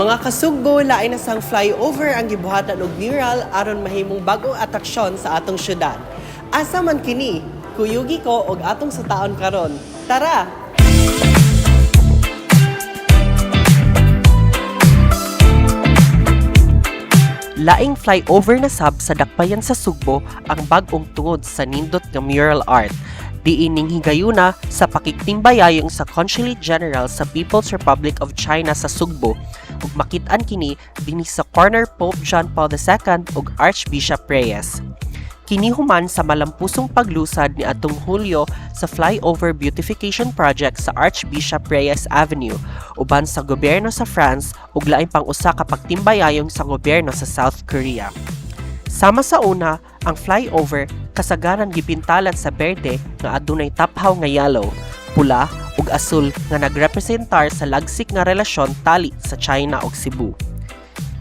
Mga kasugbo, lain na sang flyover ang gibuhatan og mural aron mahimong bagong atraksyon sa atong syudad. Asa man kini, kuyugi ko og atong sa taon karon. Tara! Laing flyover na sab sa dakbayan sa Sugbo ang bagong tungod sa nindot nga mural art. Diining higayuna sa pakiktimbayayong sa Consulate General sa People's Republic of China sa Sugbo ug makit-an kini dinhi sa corner Pope John Paul II ug Archbishop Reyes. Kini human sa malampusong paglusad ni atong Hulyo sa flyover beautification project sa Archbishop Reyes Avenue uban sa gobyerno sa France ug laing pang usa ka pagtimbayayong sa gobyerno sa South Korea. Sama sa una, ang flyover kasagaran gipintalan sa berde nga adunay taphaw nga yellow, pula ug asul nga nagrepresentar sa lagsik nga relasyon tali sa China ug Cebu.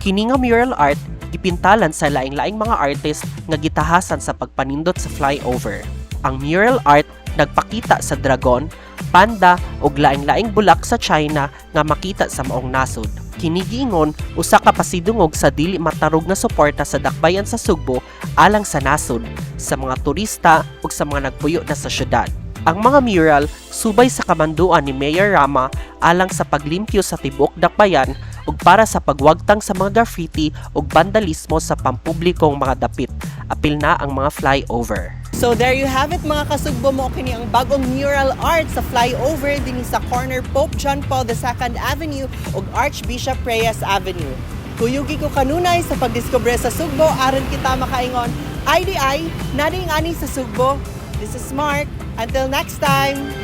Kini nga mural art gipintalan sa laing-laing mga artist nga gitahasan sa pagpanindot sa flyover. Ang mural art nagpakita sa dragon, panda ug laing-laing bulak sa China nga makita sa maong nasod. Kini giingon usa ka pasidungog sa dili matarog na suporta sa dakbayan sa Sugbo alang sa nasod, sa mga turista ug sa mga nagpuyo na sa syudad. Ang mga mural subay sa kamanduan ni Mayor Rama alang sa paglimpyo sa tibok dakbayan ug para sa pagwagtang sa mga graffiti ug vandalismo sa pampublikong mga dapit. Apil na ang mga flyover. So there you have it mga kasugbo mo kini ang bagong mural art sa flyover dinhi sa corner Pope John Paul II Avenue ug Archbishop Reyes Avenue. Kuyugi ko kanunay sa pagdiskubre sa Sugbo aron kita makaingon IDI nading ani sa Sugbo. This is Mark. Until next time.